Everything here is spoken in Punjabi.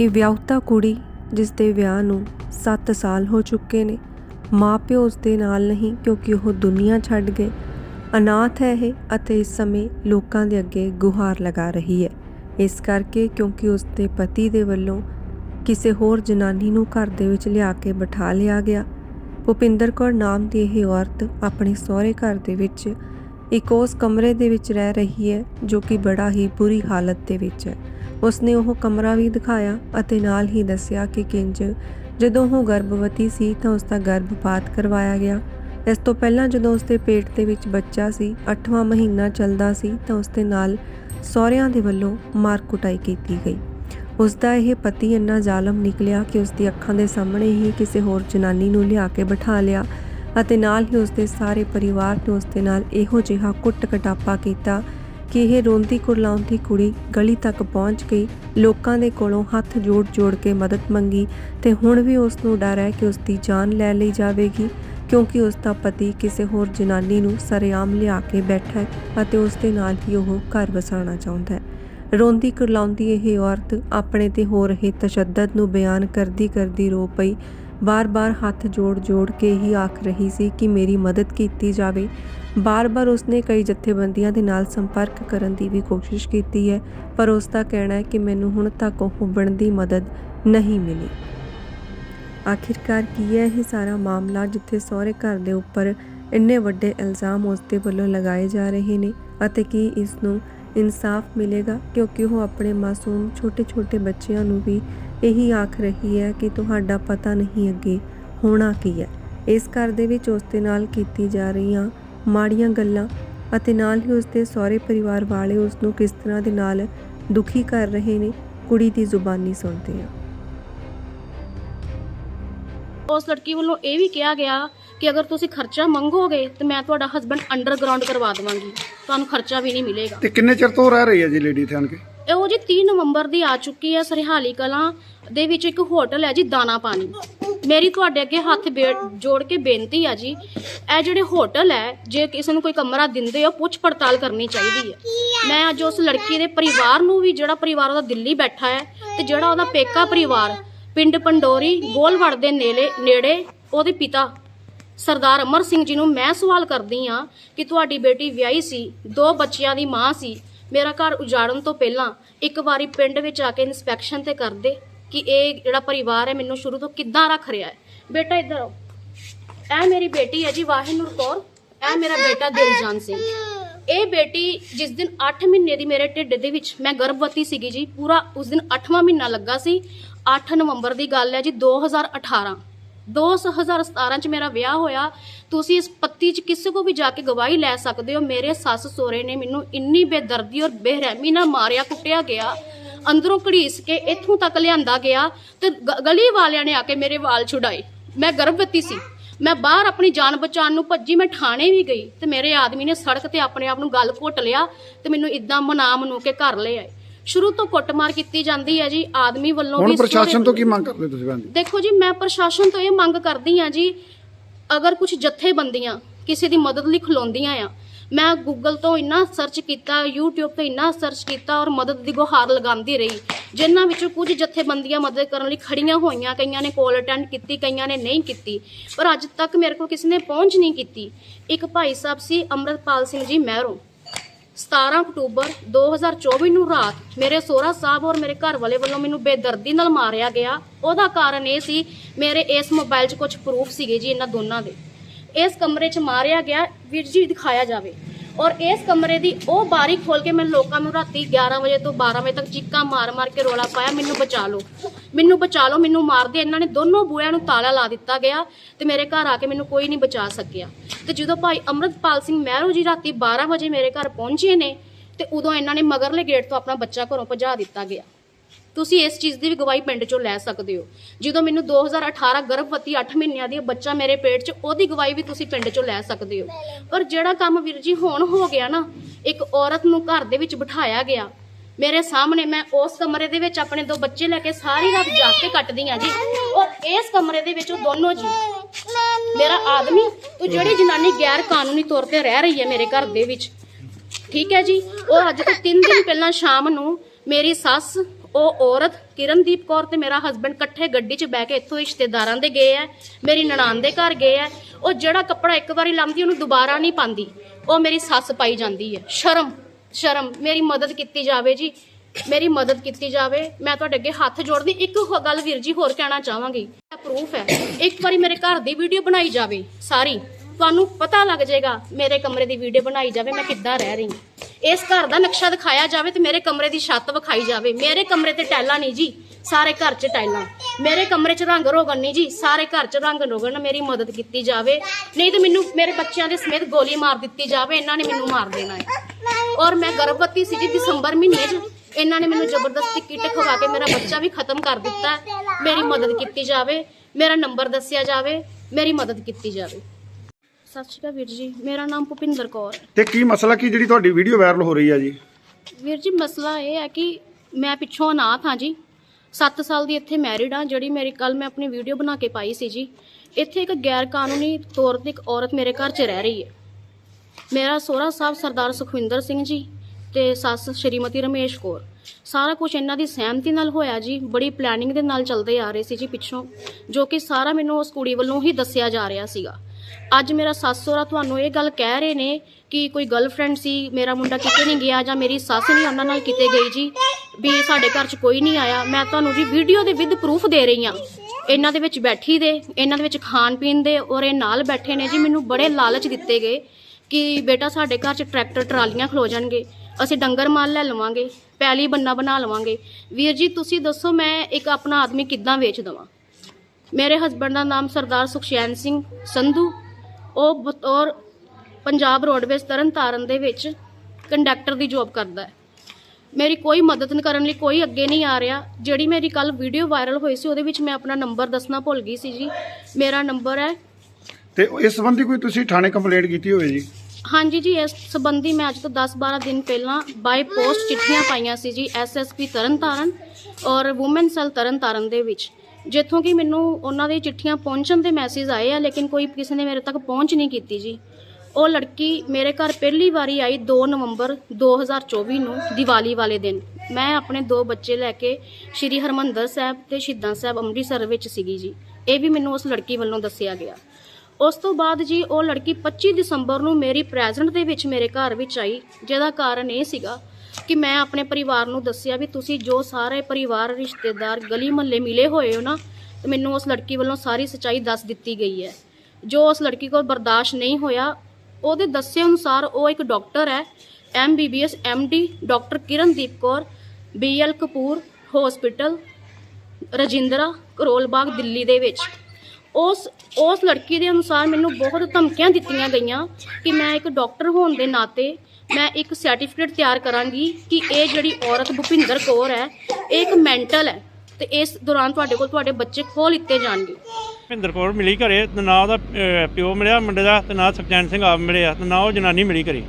ਇਹ ਵਿਆਹੁਤਾ ਕੁੜੀ ਜਿਸ ਦੇ ਵਿਆਹ ਨੂੰ 7 ਸਾਲ ਹੋ ਚੁੱਕੇ ਨੇ, ਮਾਪਿਓ ਉਸ ਦੇ ਨਾਲ ਨਹੀਂ ਕਿਉਂਕਿ ਉਹ ਦੁਨੀਆ ਛੱਡ ਗਏ। ਅਨਾਥ ਹੈ ਇਹ ਅਤੇ ਇਸ ਸਮੇਂ ਲੋਕਾਂ ਦੇ ਅੱਗੇ ਗੁਹਾਰ ਲਗਾ ਰਹੀ ਹੈ। ਇਸ ਕਰਕੇ ਕਿਉਂਕਿ ਉਸ ਦੇ ਪਤੀ ਦੇ ਵੱਲੋਂ ਕਿਸੇ ਹੋਰ ਜਨਾਨੀ ਨੂੰ ਘਰ ਦੇ ਵਿੱਚ ਲਿਆ ਕੇ ਬਿਠਾ ਲਿਆ ਗਿਆ। ਭੁਪਿੰਦਰ ਕੌਰ ਨਾਮ ਦੀ ਇਹ ਔਰਤ ਆਪਣੇ ਸਹੁਰੇ ਘਰ ਦੇ ਵਿੱਚ ਇੱਕ ਉਸ ਕਮਰੇ ਦੇ ਵਿੱਚ ਰਹਿ ਰਹੀ ਹੈ ਜੋ ਕਿ ਬੜਾ ਹੀ ਬੁਰੀ ਹਾਲਤ ਦੇ ਵਿੱਚ ਹੈ। ਉਸਨੇ ਉਹ ਕਮਰਾ ਵੀ ਦਿਖਾਇਆ ਅਤੇ ਨਾਲ ਹੀ ਦੱਸਿਆ ਕਿ ਕਿੰਜ ਜਦੋਂ ਉਹ ਗਰਭਵਤੀ ਸੀ ਤਾਂ ਉਸ ਦਾ ਗਰਭਪਾਤ ਕਰਵਾਇਆ ਗਿਆ। ਇਸ ਤੋਂ ਪਹਿਲਾਂ ਜਦੋਂ ਉਸਦੇ ਪੇਟ ਦੇ ਵਿੱਚ ਬੱਚਾ ਸੀ 8ਵਾਂ ਮਹੀਨਾ ਚੱਲਦਾ ਸੀ, ਤਾਂ ਉਸਦੇ ਨਾਲ ਸਹੁਰਿਆਂ ਦੇ ਵੱਲੋਂ ਮਾਰ ਕੁਟਾਈ ਕੀਤੀ ਗਈ। ਉਸ ਦਾ ਇਹ ਪਤੀ ਇੰਨਾ ਜ਼ਾਲਮ ਨਿਕਲਿਆ ਕਿ ਉਸ ਦੀ ਅੱਖਾਂ ਦੇ ਸਾਹਮਣੇ ਹੀ ਕਿਸੇ ਹੋਰ ਜਨਾਨੀ ਨੂੰ ਲਿਆ ਕੇ ਬਿਠਾ ਲਿਆ ਅਤੇ ਨਾਲ ਹੀ ਉਸ ਦੇ ਸਾਰੇ ਪਰਿਵਾਰ ਨੇ ਉਸ ਦੇ ਨਾਲ ਇਹੋ ਜਿਹਾ ਕੁੱਟ ਕਟਾਪਾ ਕੀਤਾ ਕਿ ਇਹ ਰੋਂਦੀ ਕੁਰਲਾਉਂਦੀ ਕੁੜੀ ਗਲੀ ਤੱਕ ਪਹੁੰਚ ਗਈ। ਲੋਕਾਂ ਦੇ ਕੋਲੋਂ ਹੱਥ ਜੋੜ-ਜੋੜ ਕੇ ਮਦਦ ਮੰਗੀ ਤੇ ਹੁਣ ਵੀ ਉਸ ਨੂੰ ਡਰ ਹੈ ਕਿ ਉਸ ਦੀ ਜਾਨ ਲੈ ਲਈ ਜਾਵੇਗੀ, ਕਿਉਂਕਿ ਉਸ ਦਾ ਪਤੀ ਕਿਸੇ ਹੋਰ ਜਨਾਨੀ ਨੂੰ ਸਰੇਆਮ ਲਿਆ ਕੇ ਬੈਠਾ ਹੈ ਅਤੇ ਉਸ ਦੇ ਨਾਲ ਹੀ ਉਹ ਘਰ ਵਸਾਉਣਾ ਚਾਹੁੰਦਾ ਹੈ। ਰੋਂਦੀ ਕੁਰਲਾਉਂਦੀ ਇਹ ਔਰਤ ਆਪਣੇ ਤੇ ਹੋ ਰਹੇ ਤਸ਼ੱਦਦ ਨੂੰ ਬਿਆਨ ਕਰਦੀ ਕਰਦੀ ਰੋ ਪਈ ਬਾਰ-ਬਾਰ ਹੱਥ ਜੋੜ-ਜੋੜ ਕੇ ਹੀ ਆਖ ਰਹੀ ਸੀ ਕਿ ਮੇਰੀ ਮਦਦ ਕੀਤੀ ਜਾਵੇ। ਬਾਰ-ਬਾਰ ਉਸਨੇ ਕਈ ਜਥੇਬੰਦੀਆਂ ਦੇ ਨਾਲ ਸੰਪਰਕ ਕਰਨ ਦੀ ਵੀ ਕੋਸ਼ਿਸ਼ ਕੀਤੀ ਹੈ, ਪਰ ਉਸ ਦਾ ਕਹਿਣਾ ਹੈ ਕਿ ਮੈਨੂੰ ਹੁਣ ਤੱਕ ਉਹ ਬਣਦੀ ਮਦਦ ਨਹੀਂ ਮਿਲੀ। ਆਖਿਰਕਾਰ ਕੀ ਹੈ ਇਹ ਸਾਰਾ ਮਾਮਲਾ ਜਿੱਥੇ ਸਹੁਰੇ ਘਰ ਦੇ ਉੱਪਰ ਇੰਨੇ ਵੱਡੇ ਇਲਜ਼ਾਮ ਉਸ ਦੇ ਵੱਲੋਂ ਲਗਾਏ ਜਾ ਰਹੇ ਨੇ ਅਤੇ ਕੀ ਇਸ ਨੂੰ ਇਨਸਾਫ ਮਿਲੇਗਾ, ਕਿਉਂਕਿ ਉਹ ਆਪਣੇ ਮਾਸੂਮ ਛੋਟੇ-ਛੋਟੇ ਬੱਚਿਆਂ ਨੂੰ ਵੀ ਇਹੀ ਆਖ ਰਹੀ ਹੈ ਕਿ ਤੁਹਾਡਾ ਪਤਾ ਨਹੀਂ ਅੱਗੇ ਹੋਣਾ ਕੀ ਹੈ। ਇਸ ਘਰ ਦੇ ਵਿੱਚ ਉਸ ਦੇ ਨਾਲ ਕੀਤੀ ਜਾ ਰਹੀਆਂ ਮਾੜੀਆਂ ਗੱਲਾਂ ਅਤੇ ਨਾਲ ਹੀ ਉਸ ਦੇ ਸਹੁਰੇ ਪਰਿਵਾਰ ਵਾਲੇ ਉਸ ਨੂੰ ਕਿਸ ਤਰ੍ਹਾਂ ਦੇ ਨਾਲ ਦੁਖੀ ਕਰ ਰਹੇ ਨੇ ਕੁੜੀ ਦੀ ਜ਼ੁਬਾਨੀ ਸੁਣਦੇ ਹਾਂ। ਉਸ ਲੜਕੀ ਵੱਲੋਂ ਇਹ ਵੀ ਕਿਹਾ ਗਿਆ ਕਿ ਅਗਰ ਤੁਸੀਂ ਖਰਚਾ ਮੰਗੋਗੇ ਤੇ ਮੈਂ ਤੁਹਾਡਾ ਹਸਬੰਡ ਅੰਡਰਗਰਾਉਂਡ ਕਰਵਾ ਦੇਵਾਂਗੀ। ਤੁਹਾਨੂੰ ਖਰਚਾ ਵੀ ਨਹੀਂ ਮਿਲੇਗਾ। ਤੇ ਕਿੰਨੇ ਚਿਰ ਤੋਂ ਰਹਿ ਰਹੀ ਹੈ ਜੀ ਲੇਡੀ ਇੱਥੇ ਆਣ ਕੇ? ਇਹੋ ਜੀ 3 ਨਵੰਬਰ ਦੀ ਆ ਚੁੱਕੀ ਹੈ ਸਰਹਾਲੀ ਕਲਾਂ ਦੇ ਵਿੱਚ ਇੱਕ ਹੋਟਲ ਹੈ ਜੀ ਦਾਣਾ ਪਾਣੀ। ਮੇਰੀ ਤੁਹਾਡੇ ਅੱਗੇ ਹੱਥ ਬੇ- ਜੋੜ ਕੇ ਬੇਨਤੀ ਆ ਜੀ, ਇਹ ਜਿਹੜੇ ਹੋਟਲ ਹੈ, ਜੇ ਕਿਸੇ ਨੂੰ ਕੋਈ ਕਮਰਾ ਦਿੰਦੇ ਹੋ ਪੁੱਛ ਪੜਤਾਲ ਕਰਨੀ ਚਾਹੀਦੀ ਹੈ। ਮੈਂ ਅੱਜ ਉਸ ਲੜਕੀ ਦੇ ਪਰਿਵਾਰ ਨੂੰ ਵੀ, ਜਿਹੜਾ ਪਰਿਵਾਰ ਉਹਦਾ ਦਿੱਲੀ ਬੈਠਾ ਹੈ, ਤੇ ਜਿਹੜਾ ਉਹਦਾ ਪੇਕਾ ਪਰਿਵਾਰ, ਪਿੰਡ ਪੰਡੋਰੀ, ਗੋਲਵੜ ਦੇ ਨੇੜੇ ਨੇੜੇ, ਉਹਦੇ ਪਿਤਾ ਸਰਦਾਰ ਅਮਰ ਸਿੰਘ ਜੀ ਨੂੰ ਮੈਂ ਸਵਾਲ ਕਰਦੀ ਆ ਕਿ ਤੁਹਾਡੀ ਬੇਟੀ ਵਿਆਹੀ ਸੀ, ਦੋ ਬੱਚਿਆਂ ਦੀ ਮਾਂ ਸੀ ਮੇਰਾ ਘਰ ਉਜਾੜਨ ਤੋਂ ਪਹਿਲਾਂ ਇੱਕ ਵਾਰੀ ਪਿੰਡ ਵਿੱਚ ਆ ਕੇ ਇਨਸਪੈਕਸ਼ਨ ਤੇ ਕਰਦੇ ਕਿ ਇਹ ਜਿਹੜਾ ਪਰਿਵਾਰ ਹੈ ਮੈਨੂੰ ਸ਼ੁਰੂ ਤੋਂ ਕਿੱਦਾਂ ਰੱਖ ਰਿਹਾ ਹੈ। ਬੇਟਾ ਇੱਧਰ ਆਓ। ਇਹ ਮੇਰੀ ਬੇਟੀ ਹੈ ਜੀ ਵਾਹਿਨੂਰ ਕੌਰ। ਇਹ ਮੇਰਾ ਬੇਟਾ ਦਿਲਜਾਨ ਸਿੰਘ। ਇਹ ਬੇਟੀ ਜਿਸ ਦਿਨ 8 ਮਹੀਨੇ ਦੀ ਮੇਰੇ ਢਿੱਡ ਦੇ ਵਿੱਚ, ਮੈਂ ਗਰਭਵਤੀ ਸੀਗੀ ਜੀ, ਪੂਰਾ ਉਸ ਦਿਨ 8ਵਾਂ ਮਹੀਨਾ ਲੱਗਾ ਸੀ। 8 ਨਵੰਬਰ ਦੀ ਗੱਲ ਹੈ ਜੀ 2018 2017 ਚ ਮੇਰਾ ਵਿਆਹ ਹੋਇਆ, ਤੁਸੀਂ ਇਸ ਪੱਤੀ ਚ ਕਿਸੇ ਕੋ ਵੀ ਜਾ ਕੇ ਗਵਾਹੀ ਲੈ ਸਕਦੇ ਹੋ। ਮੇਰੇ ਸੱਸ ਸੋਰੇ ਨੇ ਮੈਨੂੰ ਇੰਨੀ ਬੇਦਰਦੀ ਔਰ ਬੇਰਹਿਮੀ ਨਾਲ ਮਾਰਿਆ, ਕੁੱਟਿਆ ਗਿਆ। ਅੰਦਰੋਂ ਘੜੀਸ ਕੇ ਇੱਥੋਂ ਤੱਕ ਲਿਆਂਦਾ ਗਿਆ ਤੇ ਗਲੀ ਵਾਲਿਆਂ ਨੇ ਆ ਕੇ ਮੇਰੇ ਵਾਲ ਛੁਡਾਏ। ਮੈਂ ਗਰਭਵਤੀ ਸੀ। ਮੈਂ ਬਾਹਰ ਆਪਣੀ ਜਾਨ ਬਚਾਉਣ ਨੂੰ ਭੱਜੀ, ਮੈਂ ਥਾਣੇ ਵੀ ਗਈ ਤੇ ਮੇਰੇ ਆਦਮੀ ਨੇ ਸੜਕ ਤੇ ਆਪਣੇ ਆਪ ਨੂੰ ਗਲ ਘੁੱਟ ਲਿਆ ਤੇ ਮੈਨੂੰ ਇਦਾਂ ਮਨਾ ਮਨੂ ਕੇ ਘਰ ਲੈ ਆਏ। ਸ਼ੁਰੂ ਤੋਂ ਕੁੱਟਮਾਰ ਕੀਤੀ ਜਾਂਦੀ ਹੈ ਜੀ ਆਦਮੀ ਵੱਲੋਂ ਹੁਣ ਵੀ ਪ੍ਰਸ਼ਾਸਨ ਸਹੁਰੇ ਤੋਂ ਕੀ ਮੰਗ ਕਰਦੇ ਤੁਸੀਂ ਭੈਣ ਜੀ? ਦੇਖੋ ਜੀ ਮੈਂ ਪ੍ਰਸ਼ਾਸਨ ਤੋਂ ਇਹ ਮੰਗ ਕਰਦੀ ਆ ਜੀ ਅਗਰ ਕੁਝ ਜਥੇਬੰਦੀਆਂ ਕਿਸੇ ਦੀ ਮਦਦ ਲਈ ਖਲੋਂਦੀਆਂ ਆ ਮੈਂ ਗੂਗਲ ਤੋਂ ਇੰਨਾ ਸਰਚ ਕੀਤਾ YouTube ਤੋਂ ਇੰਨਾ ਸਰਚ ਕੀਤਾ ਔਰ ਮਦਦ ਦੀ ਗੁਹਾਰ ਲਗਾਉਂਦੀ ਰਹੀ ਜਿਨ੍ਹਾਂ ਵਿੱਚੋਂ ਕੁਝ ਜਥੇਬੰਦੀਆਂ ਮਦਦ ਕਰਨ ਲਈ ਖੜੀਆਂ ਹੋਈਆਂ ਕਈਆਂ ਨੇ ਕਾਲ ਅਟੈਂਡ ਕੀਤੀ ਕਈਆਂ ਨੇ ਨਹੀਂ ਕੀਤੀ ਪਰ ਅੱਜ ਤੱਕ ਮੇਰੇ ਕੋਲ ਕਿਸੇ ਨੇ ਪਹੁੰਚ ਨਹੀਂ ਕੀਤੀ। ਇੱਕ ਭਾਈ ਸਾਹਿਬ ਸੀ ਅੰਮ੍ਰਿਤਪਾਲ ਸਿੰਘ ਜੀ ਮਹਿਰੋਂ। 17 ਅਕਤੂਬਰ 2024 ਨੂੰ ਰਾਤ ਮੇਰੇ ਸੋਹਰਾ ਸਾਹਿਬ ਔਰ ਮੇਰੇ ਘਰ ਵਾਲੇ ਵੱਲੋਂ ਮੈਨੂੰ ਬੇਦਰਦੀ ਨਾਲ ਮਾਰਿਆ ਗਿਆ। ਉਹਦਾ ਕਾਰਨ ਇਹ ਸੀ, ਮੇਰੇ ਇਸ ਮੋਬਾਈਲ 'ਚ ਕੁਝ ਪ੍ਰੂਫ ਸੀਗੇ ਜੀ ਇਹਨਾਂ ਦੋਨਾਂ ਦੇ। ਇਸ ਕਮਰੇ 'ਚ ਮਾਰਿਆ ਗਿਆ, ਵੀਰ ਜੀ ਦਿਖਾਇਆ ਜਾਵੇ। ਔਰ ਇਸ ਕਮਰੇ ਦੀ ਉਹ ਬਾਰੀ ਖੋਲ ਕੇ ਮੈਂ ਲੋਕਾਂ ਨੂੰ ਰਾਤੀ 11 ਵਜੇ ਤੋਂ 12 ਵਜੇ ਤੱਕ ਚੀਕਾਂ ਮਾਰ-ਮਾਰ ਕੇ ਰੋਲਾ ਪਾਇਆ, ਮੈਨੂੰ ਬਚਾ ਲਓ। ਮੈਨੂੰ ਬਚਾ ਲਓ, ਮੈਨੂੰ ਮਾਰਦੇ ਇਹਨਾਂ ਨੇ ਦੋਨੋਂ ਬੂਹਿਆਂ ਨੂੰ ਤਾਲਾ ਲਾ ਦਿੱਤਾ ਗਿਆ ਤੇ ਮੇਰੇ ਘਰ ਆ ਕੇ ਮੈਨੂੰ ਕੋਈ ਨਹੀਂ ਬਚਾ ਸਕਿਆ। ਤੇ ਜਦੋਂ ਭਾਈ ਅੰਮ੍ਰਿਤਪਾਲ ਸਿੰਘ ਮਹਿਰੂ ਜੀ ਰਾਤੀ 12 ਵਜੇ ਮੇਰੇ ਘਰ ਪਹੁੰਚੇ ਨੇ ਤੇ ਉਦੋਂ ਇਹਨਾਂ ਨੇ ਮਗਰਲੇ ਗੇਟ ਤੋਂ ਆਪਣਾ ਬੱਚਾ ਘਰੋਂ ਭਜਾ ਦਿੱਤਾ ਗਿਆ। ਤੁਸੀਂ ਇਸ ਚੀਜ਼ ਦੀ ਵੀ ਗਵਾਹੀ ਪਿੰਡ ਚੋਂ ਲੈ ਸਕਦੇ ਹੋ। ਜਦੋਂ ਮੈਨੂੰ 2018 ਗਰਭਵਤੀ 8 ਮਹੀਨਿਆਂ ਦੀ ਬੱਚਾ ਮੇਰੇ ਪੇਟ 'ਚ, ਉਹਦੀ ਗਵਾਹੀ ਵੀ ਤੁਸੀਂ ਪਿੰਡ ਚੋਂ ਲੈ ਸਕਦੇ ਹੋ। ਪਰ ਜਿਹੜਾ ਕੰਮ ਵੀਰ ਜੀ ਹੁਣ ਹੋ ਗਿਆ ਨਾ, ਇੱਕ ਔਰਤ ਨੂੰ ਘਰ ਦੇ ਵਿੱਚ ਬਿਠਾਇਆ ਗਿਆ, ਮੇਰੇ ਸਾਹਮਣੇ ਮੈਂ ਉਸ ਕਮਰੇ ਦੇ ਵਿੱਚ ਆਪਣੇ ਦੋ ਬੱਚੇ ਲੈ ਕੇ ਸਾਰੀ ਰਾਤ ਜਾਗ ਕੇ ਕੱਟਦੀ ਆ ਜੀ। ਔਰ ਇਸ ਕਮਰੇ ਦੇ ਵਿੱਚ, ਉਹ ਦੋਨੋਂ ਜੀ। ਮੇਰਾ ਆਦਮੀ ਤੇ ਜਿਹੜੀ ਜਨਾਨੀ ਗੈਰ ਕਾਨੂੰਨੀ ਤੌਰ ਤੇ ਰਹਿ ਰਹੀ ਹੈ ਮੇਰੇ ਘਰ ਦੇ ਵਿੱਚ। ਠੀਕ ਹੈ ਜੀ? ਉਹ ਅੱਜ ਤੋਂ 3 ਦਿਨ ਪਹਿਲਾਂ ਸ਼ਾਮ ਨੂੰ ਮੇਰੀ ਸੱਸ ਉਹ ਔਰਤ ਕਿਰਨਦੀਪ ਕੌਰ ਤੇ ਮੇਰਾ ਹਸਬੰਡ ਇਕੱਠੇ ਗੱਡੀ 'ਚ ਬਹਿ ਕੇ ਇੱਥੋਂ ਰਿਸ਼ਤੇਦਾਰਾਂ ਦੇ ਗਏ ਆ ਮੇਰੀ ਨਨਾਣ ਦੇ ਘਰ ਗਏ ਆ ਉਹ ਜਿਹੜਾ ਕੱਪੜਾ ਇੱਕ ਵਾਰੀ ਲਾਉਂਦੀ, ਉਹਨੂੰ ਦੁਬਾਰਾ ਨਹੀਂ ਪਾਉਂਦੀ। ਉਹ ਮੇਰੀ ਸੱਸ ਪਾਈ ਜਾਂਦੀ ਹੈ ਸ਼ਰਮ ਸ਼ਰਮ। ਮੇਰੀ ਮਦਦ ਕੀਤੀ ਜਾਵੇ ਜੀ। ਮੇਰੀ ਮਦਦ ਕੀਤੀ ਜਾਵੇ। ਮੈਂ ਤੁਹਾਡੇ ਅੱਗੇ ਹੱਥ ਜੋੜਦੀ। ਇੱਕ ਗੱਲ ਵੀਰ ਜੀ ਹੋਰ ਕਹਿਣਾ ਚਾਹਾਂਗੀ। ਪ੍ਰੂਫ ਹੈ ਇੱਕ ਵਾਰੀ ਮੇਰੇ ਘਰ ਦੀ ਵੀਡੀਓ ਬਣਾਈ ਜਾਵੇ। ਸਾਰੀ। ਤੁਹਾਨੂੰ ਪਤਾ ਲੱਗ ਜਾਏਗਾ, ਮੇਰੇ ਕਮਰੇ ਦੀ ਵੀਡੀਓ ਬਣਾਈ ਜਾਵੇ, ਮੈਂ ਕਿੱਦਾਂ ਰਹਿ ਰਹੀ ਹਾਂ। ਇਸ ਘਰ ਦਾ ਨਕਸ਼ਾ ਦਿਖਾਇਆ ਜਾਵੇ ਤੇ ਮੇਰੇ ਕਮਰੇ ਦੀ ਛੱਤ ਵਿਖਾਈ ਜਾਵੇ। ਮੇਰੇ ਕਮਰੇ ਤੇ ਟਾਈਲਾਂ ਨਹੀਂ ਜੀ, ਸਾਰੇ ਘਰ 'ਚ ਟਾਈਲਾਂ ਮੇਰੇ ਕਮਰੇ 'ਚ ਰੰਗ ਰੋਗਨ ਨਹੀਂ ਜੀ, ਸਾਰੇ ਘਰ 'ਚ ਰੰਗ ਰੋਗਨ ਮੇਰੀ ਮਦਦ ਕੀਤੀ ਜਾਵੇ। ਨਹੀਂ ਤੇ ਮੈਨੂੰ ਮੇਰੇ ਬੱਚਿਆਂ ਦੇ ਸਮੇਤ ਗੋਲੀ ਮਾਰ ਦਿੱਤੀ ਜਾਵੇ, ਇਹਨਾਂ ਨੇ ਮੈਨੂੰ ਮਾਰ ਦੇਣਾ ਹੈ। ਔਰ ਮੈਂ ਗਰਭਵਤੀ ਸੀ ਜੀ, ਦਸੰਬਰ ਮਹੀਨੇ 'ਚ ਇਹਨਾਂ ਨੇ ਮੈਨੂੰ ਜ਼ਬਰਦਸਤੀ ਕਿੱਟ ਖਵਾ ਕੇ ਮੇਰਾ ਬੱਚਾ ਵੀ ਖਤਮ ਕਰ ਦਿੱਤਾ ਮੇਰੀ ਮਦਦ ਕੀਤੀ ਜਾਵੇ, ਮੇਰਾ ਨੰਬਰ ਦੱਸਿਆ ਜਾਵੇ, ਮੇਰੀ ਮਦਦ ਕੀਤੀ ਜਾਵੇ। ਸਤਿ ਸ਼੍ਰੀ ਅਕਾਲ ਵੀਰ ਜੀ ਮੇਰਾ ਨਾਮ ਭੁਪਿੰਦਰ ਕੌਰ ਹੈ। ਤੇ ਕੀ ਮਸਲਾ ਕੀ ਜਿਹੜੀ ਤੁਹਾਡੀ ਵੀਡੀਓ ਵਾਇਰਲ ਹੋ ਰਹੀ ਹੈ ਜੀ? ਵੀਰ ਜੀ ਮਸਲਾ ਇਹ ਹੈ ਕਿ ਮੈਂ ਪਿੱਛੋਂ ਅਨਾਥ ਹਾਂ ਜੀ। 7 ਸਾਲ ਦੀ ਇੱਥੇ ਮੈਰਿਡ ਹਾਂ ਜਿਹੜੀ ਮੇਰੀ ਕੱਲ ਮੈਂ ਆਪਣੀ ਵੀਡੀਓ ਬਣਾ ਕੇ ਪਾਈ ਸੀ ਜੀ। ਇੱਥੇ ਇੱਕ ਗੈਰ ਕਾਨੂੰਨੀ ਤੌਰ ਤੇ ਇੱਕ ਔਰਤ ਮੇਰੇ ਘਰ 'ਚ ਰਹਿ ਰਹੀ ਹੈ। ਮੇਰਾ ਸੋਹਰਾ ਸਾਹਿਬ ਸਰਦਾਰ ਸੁਖਵਿੰਦਰ ਸਿੰਘ ਜੀ ਤੇ ਸੱਸ ਸ਼੍ਰੀਮਤੀ ਰਮੇਸ਼ ਕੌਰ। ਸਾਰਾ ਕੁਝ ਇਹਨਾਂ ਦੀ ਸਹਿਮਤੀ ਨਾਲ ਹੋਇਆ ਜੀ ਬੜੀ ਪਲੈਨਿੰਗ ਦੇ ਨਾਲ ਚੱਲਦੇ ਆ ਰਹੇ ਸੀ ਜੀ ਪਿੱਛੋਂ ਜੋ ਕਿ ਸਾਰਾ ਮੈਨੂੰ ਉਸ ਕੁੜੀ ਵੱਲੋਂ ਹੀ ਦੱਸਿਆ ਜਾ ਰਿਹਾ ਸੀਗਾ। ਅੱਜ ਮੇਰਾ ਸੱਸ ਸਹੁਰਾ ਤੁਹਾਨੂੰ ਇਹ ਗੱਲ ਕਹਿ ਰਹੇ ਨੇ ਕਿ ਕੋਈ ਗਰਲਫ੍ਰੈਂਡ ਸੀ, ਮੇਰਾ ਮੁੰਡਾ ਕਿਤੇ ਨਹੀਂ ਗਿਆ ਜਾਂ ਮੇਰੀ ਸੱਸ ਨਹੀਂ ਉਹਨਾਂ ਨਾਲ ਕਿਤੇ ਗਈ ਜੀ, ਵੀ ਸਾਡੇ ਘਰ 'ਚ ਕੋਈ ਨਹੀਂ ਆਇਆ। ਮੈਂ ਤੁਹਾਨੂੰ ਜੀ ਵੀਡੀਓ ਦੇ ਵਿਦ ਪ੍ਰੂਫ ਦੇ ਰਹੀ ਹਾਂ। ਇਹਨਾਂ ਦੇ ਵਿੱਚ ਬੈਠੀ ਦੇ, ਇਹਨਾਂ ਦੇ ਵਿੱਚ ਖਾਣ ਪੀਣ ਦੇ ਔਰ ਇਹ ਨਾਲ ਬੈਠੇ ਨੇ ਜੀ, ਮੈਨੂੰ ਬੜੇ ਲਾਲਚ ਦਿੱਤੇ ਗਏ ਕਿ ਬੇਟਾ ਸਾਡੇ ਘਰ 'ਚ ਟਰੈਕਟਰ ਟਰਾਲੀਆਂ ਖਲੋ ਜਾਣਗੇ, ਅਸੀਂ ਡੰਗਰ ਮਾਲ ਲੈ ਲਵਾਂਗੇ, ਪੈਲੀ ਬੰਨਾ ਬਣਾ ਲਵਾਂਗੇ। ਵੀਰ ਜੀ, ਤੁਸੀਂ ਦੱਸੋ ਮੈਂ ਇੱਕ ਆਪਣਾ ਆਦਮੀ ਕਿੱਦਾਂ ਵੇਚ ਦਵਾਂ? ਮੇਰੇ ਹਸਬੰਡ ਦਾ ਨਾਮ ਸਰਦਾਰ ਸੁਖਸ਼ੈਨ ਸਿੰਘ ਸੰਧੂ ਉਹ ਬਤੌਰ ਪੰਜਾਬ ਰੋਡਵੇਜ਼ ਤਰਨਤਾਰਨ ਦੇ ਵਿੱਚ ਕੰਡਕਟਰ ਦੀ ਜੌਬ ਕਰਦਾ ਹੈ। ਮੇਰੀ ਕੋਈ ਮਦਦ ਨ ਕਰਨ ਲਈ ਕੋਈ ਅੱਗੇ ਨਹੀਂ ਆ ਰਿਹਾ। ਜਿਹੜੀ ਮੇਰੀ ਕੱਲ ਵੀਡੀਓ ਵਾਇਰਲ ਹੋਈ ਸੀ ਉਹਦੇ ਵਿੱਚ ਮੈਂ ਆਪਣਾ ਨੰਬਰ ਦੱਸਣਾ ਭੁੱਲ ਗਈ ਸੀ ਜੀ। ਮੇਰਾ ਨੰਬਰ ਹੈ ਤੇ ਇਸ ਸੰਬੰਧੀ ਕੋਈ ਤੁਸੀਂ ਥਾਣੇ ਕੰਪਲੇਂਟ ਕੀਤੀ ਹੋਵੇ ਜੀ? ਹਾਂਜੀ ਜੀ ਇਸ ਸੰਬੰਧੀ ਮੈਂ ਅੱਜ ਤੋਂ 10-12 ਦਿਨ ਪਹਿਲਾਂ ਬਾਈ ਪੋਸਟ ਚਿੱਠੀਆਂ ਪਾਈਆਂ ਸੀ ਜੀ ਐਸਐਸਪੀ ਤਰਨਤਾਰਨ ਔਰ ਔਮਨ ਸੈਲ ਤਰਨਤਾਰਨ ਦੇ ਵਿੱਚ। ਜਿੱਥੋਂ ਕਿ ਮੈਨੂੰ ਉਹਨਾਂ ਦੀ ਚਿੱਠੀਆਂ ਪਹੁੰਚਣ ਦੇ ਮੈਸੇਜ ਆਏ ਆ, ਲੇਕਿਨ ਕੋਈ ਕਿਸੇ ਨੇ ਮੇਰੇ ਤੱਕ ਪਹੁੰਚ ਨਹੀਂ ਕੀਤੀ ਜੀ। ਉਹ ਲੜਕੀ ਮੇਰੇ ਘਰ ਪਹਿਲੀ ਵਾਰੀ ਆਈ 2 ਨਵੰਬਰ 2024 ਨੂੰ, ਦੀਵਾਲੀ ਵਾਲੇ ਦਿਨ। ਮੈਂ ਆਪਣੇ ਦੋ ਬੱਚੇ ਲੈ ਕੇ ਸ਼੍ਰੀ ਹਰਮੰਦਰ ਸਾਹਿਬ ਤੇ ਸ਼ਹੀਦਾਂ ਸਾਹਿਬ ਅੰਮ੍ਰਿਤਸਰ ਵਿੱਚ ਸੀਗੀ ਜੀ। ਇਹ ਵੀ ਮੈਨੂੰ ਉਸ ਲੜਕੀ ਵੱਲੋਂ ਦੱਸਿਆ ਗਿਆ। ਉਸ ਤੋਂ ਬਾਅਦ ਜੀ ਉਹ ਲੜਕੀ 25 ਦਸੰਬਰ ਨੂੰ ਮੇਰੀ ਪ੍ਰੈਜ਼ੈਂਟ ਦੇ ਵਿੱਚ ਮੇਰੇ ਘਰ ਵਿੱਚ ਆਈ, ਜਿਹਦਾ ਕਾਰਨ ਇਹ ਸੀਗਾ ਕਿ ਮੈਂ ਆਪਣੇ ਪਰਿਵਾਰ ਨੂੰ ਦੱਸਿਆ ਵੀ ਤੁਸੀਂ ਜੋ ਸਾਰੇ ਪਰਿਵਾਰ, ਰਿਸ਼ਤੇਦਾਰ ਗਲੀ ਮਹੱਲੇ ਮਿਲੇ ਹੋਏ ਹੋ ਨਾ, ਤੇ ਮੈਨੂੰ ਉਸ ਲੜਕੀ ਵੱਲੋਂ ਸਾਰੀ ਸੱਚਾਈ ਦੱਸ ਦਿੱਤੀ ਗਈ ਹੈ। ਜੋ ਉਸ ਲੜਕੀ ਕੋਲ ਬਰਦਾਸ਼ਤ ਨਹੀਂ ਹੋਇਆ, ਉਹਦੇ ਦੱਸੇ ਅਨੁਸਾਰ ਉਹ ਇੱਕ ਡਾਕਟਰ ਹੈ MBBS MD doctor Kirandeep Kaur BL Kapoor, hospital, Rajinder Karol Bagh Delhi ਦੇ ਵਿੱਚ। ਉਸ ਉਸ ਲੜਕੀ ਦੇ ਅਨੁਸਾਰ ਮੈਨੂੰ ਬਹੁਤ ਧਮਕੀਆਂ ਦਿੱਤੀਆਂ ਗਈਆਂ ਕਿ ਮੈਂ ਇੱਕ ਡਾਕਟਰ ਹੋਣ ਦੇ ਨਾਤੇ ਮੈਂ ਇੱਕ ਸਰਟੀਫਿਕੇਟ ਤਿਆਰ ਕਰਾਂਗੀ ਕਿ ਇਹ ਜਿਹੜੀ ਔਰਤ ਭੁਪਿੰਦਰ ਕੌਰ ਹੈ, ਇਹ ਇੱਕ ਮੈਂਟਲ ਹੈ ਤੇ ਇਸ ਦੌਰਾਨ ਤੁਹਾਡੇ ਕੋਲ ਤੁਹਾਡੇ ਬੱਚੇ ਖੋਹ ਲਿੱਤੇ ਜਾਣਗੇ। ਭਿੰਦਰ ਕੌਰ ਮਿਲੀ ਘਰੇ, ਤੇ ਨਾ ਉਹਦਾ ਪਿਓ ਮਿਲਿਆ ਮੁੰਡੇ ਦਾ, ਤੇ ਨਾ ਸੁਖਚੈਨ ਸਿੰਘ ਆਪ ਮਿਲਿਆ ਤੇ ਨਾ ਉਹ ਜਨਾਨੀ ਮਿਲੀ ਘਰੇ।